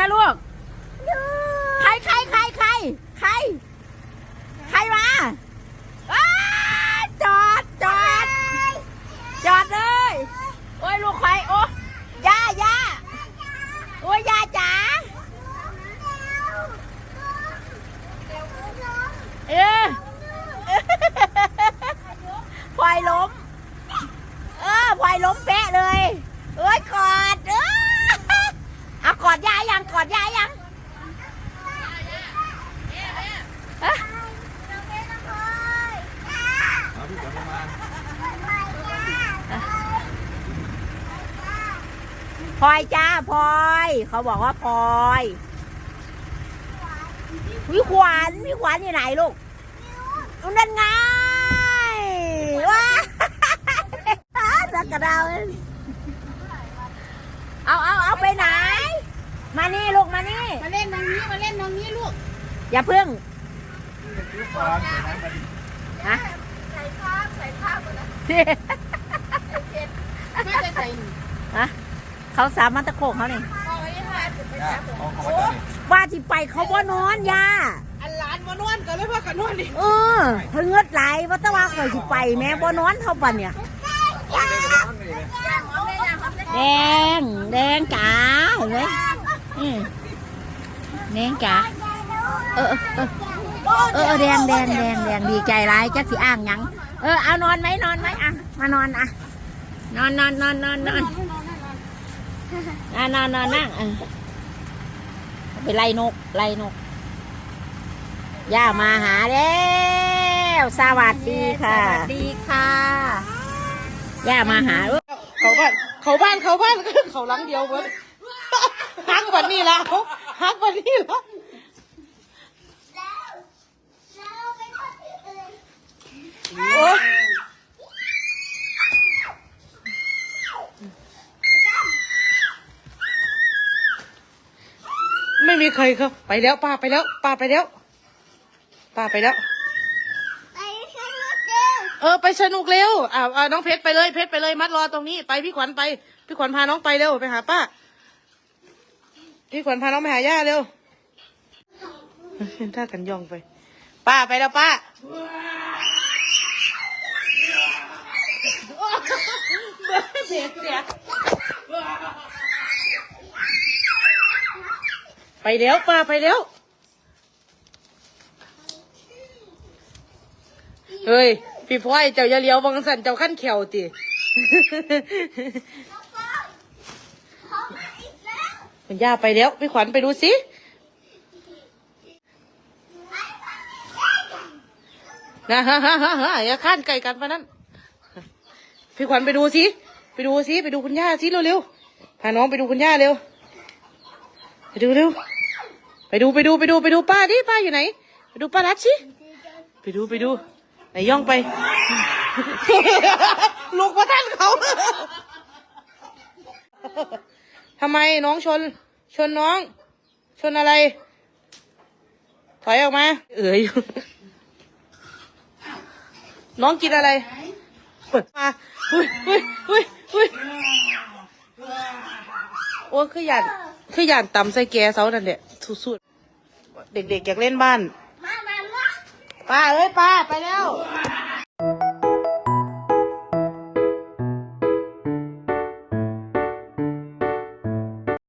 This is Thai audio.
นะลูก ใครใครใครใครใคร พลอยจ้าพลอย เขาบอกว่าพลอยวิขวัญวิขวัญอยู่ไหนลูกอยู่นั่นไงว้าสักกระดาวเอาเอาเอาไปไหน มานี่ลูกมานี่ มาเล่นตรงนี้มาเล่นตรงนี้ลูก อย่าพึ่งฮะใส่ภาพใส่ภาพมานะไม่ได้ใส่หนู ฮะ เขาสามารถตะโขกเขานี่เอาไว้ให้ถึงไปจับผมของของอาจารย์นี่ว่าที่ไปเขาว่านอนยาอันหลานมานวดกันเลยว่ากันนวดดิเออเพิ่งเงือดไหลว่าแตะว่าเคยสิไปแม่บ่นอนเท่าปันเนี่ย แดง แดงจ๋าเห็นไหมอืมแดงจ๋าเออเออเออเออเออแดงแดงแดงแดงดีใจร้ายจักสิอ้างหยัง เออเอานอนไหมนอนไหมอะมานอนอะ นอนนอนนอนนอนนอน นอนนอนนอนนั่งเออไปไล่นก ไล่นก ย่ามาหาแล้ว สวัสดีค่ะ สวัสดีค่ะ ย่ามาหาเอ้ยเขาบ้าน เขาบ้าน เขาบ้าน เขาหลังเดียวเว้ยฮักวันนี้แล้วฮักวันนี้แล้วโอ๊ ใครครับไปแล้วป้าไปแล้วป้าไปแล้วป้าไปแล้วเออไปสนุกเร็วอ่าอ่าน้องเพชรไปเลยเพชรไปเลยมัดรอตรงนี้ ไปพี่ขวัญไป พี่ขวัญพาน้องไปเร็วไปหาป้า พี่ขวัญพาน้องไปหาย่าเร็วเห็นท่ากันย่องไป ป้าไปแล้วป้า ไปแล้วป้าไปแล้ว เฮ้ย พี่พลอยเจ้าอย่าเลี้ยววังสันเจ้าขั้นเขียวติคุณย่าไปแล้ว พี่ขวัญไปดูสินะฮะฮะฮะฮะอย่าข้านไก่กันปะนั้น พี่ขวัญไปดูสิ ไปดูสิ ไปดูคุณย่าสิเร็วๆ พาน้องไปดูคุณย่าเร็ว ไปดูเร็ว ไปดูไปดูไปดูไปดูป้าดิป้าอยู่ไหน ไปดูป้ารัดสิไปดูไปดูไหนย่องไป ลูกประท่านเขาทำไมน้องชน ชนน้อง ชนอะไร ถอยออกมา เอ๋ยน้องกินอะไรเปิดมาอุ้ยอุ้ยอุ้ยอุ้ยโอ้คือหยาดคือหยาดต่ำใส่แกเสานั่นแหละ สุดๆ เด็กๆอยากเล่นบ้านป้าเอ้ยป้าไปแล้ว